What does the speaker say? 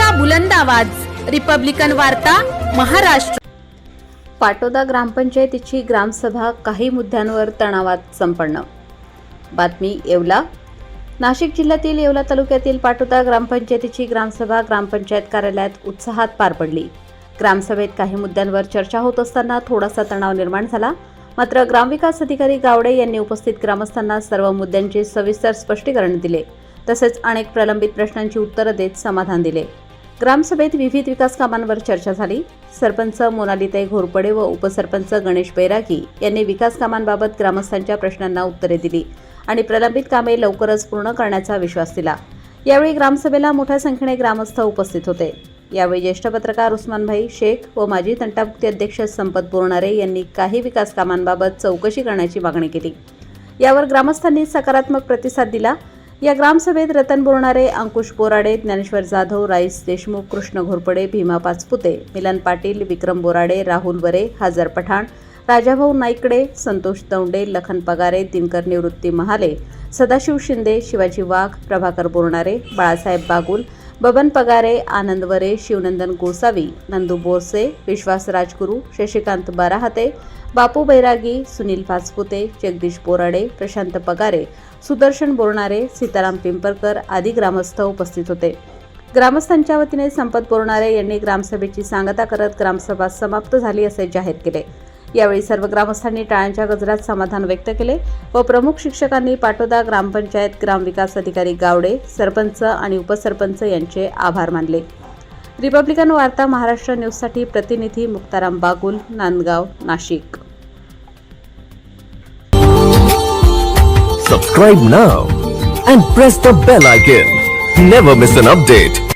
लोकशाहीचा बुलंद आवाज. रिपब्लिकन वार्ता महाराष्ट्र. पाटोदा ग्रामपंचायतीची ग्रामसभा काही मुद्द्यांवर तणावात संपन्न. बातमी येवला. नाशिक जिल्ह्यातील येवला तालुक्यातील पाटोदा ग्रामपंचायतीची ग्रामसभा ग्रामपंचायत कार्यालयात उत्साहात पार पडली. ग्रामसभेत काही मुद्द्यांवर चर्चा होत असताना थोडासा तणाव निर्माण झाला. मात्र ग्रामविकास अधिकारी गावडे यांनी उपस्थित ग्रामस्थांना सर्व मुद्द्यांचे सविस्तर स्पष्टीकरण दिले. तसेच अनेक प्रलंबित प्रश्नांची उत्तरं देत समाधान दिले. ग्रामसभेत विविध विकास कामांवर चर्चा झाली. सरपंच मोनालीताई घोरपडे व उपसरपंच गणेश बैरागी यांनी विकास कामांबाबत ग्रामस्थांच्या प्रश्नांना उत्तरे दिली आणि प्रलंबित कामे लवकरच पूर्ण करण्याचा विश्वास दिला. यावेळी ग्रामसभेला मोठ्या संख्येने ग्रामस्थ उपस्थित होते. यावेळी ज्येष्ठ पत्रकार उस्मानभाई शेख व माजी तंटामुक्ती अध्यक्ष संपत बोरणारे यांनी काही विकास कामांबाबत चौकशी करण्याची मागणी केली. यावर ग्रामस्थांनी सकारात्मक प्रतिसाद दिला या ग्रामसभेत रतन बोरणारे अंकुश बोराडे ज्ञानेश्वर जाधव राईस देशमुख कृष्ण घोरपडे भीमा पाचपुते मिलन पाटील विक्रम बोराडे राहुल वरे हाजर पठाण राजाभाऊ नाईकडे संतोष दौंडे लखन पगारे दिनकर निवृत्ती महाले सदाशिव शिंदे शिवाजी वाघ प्रभाकर बोरणारे बाळासाहेब बागुल बबन पगारे आनंद वरे शिवनंदन गोसावी नंदू बोरसे विश्वास राजगुरू शशिकांत बाराहाते बापू बैरागी सुनील फासपुते जगदीश बोराडे प्रशांत पगारे सुदर्शन बोरणारे सीताराम पिंपरकर आदी ग्रामस्थ उपस्थित होते. ग्रामस्थांच्या वतीने संपत बोरणारे यांनी ग्रामसभेची सांगता करत ग्रामसभा समाप्त झाली असे जाहीर केले. यावेळी सर्व ग्रामस्थांनी टाळ्यांच्या गजरात समाधान व्यक्त केले व प्रमुख शिक्षकांनी पाटोदा ग्रामपंचायत ग्रामविकास अधिकारी गावडे सरपंच आणि उपसरपंच यांचे आभार मानले रिपब्लिकन वार्ता महाराष्ट्र न्यूजसाठी प्रतिनिधी Muktaram Bagul Nandgaon Nashik Subscribe now and press the bell icon. Never miss an update.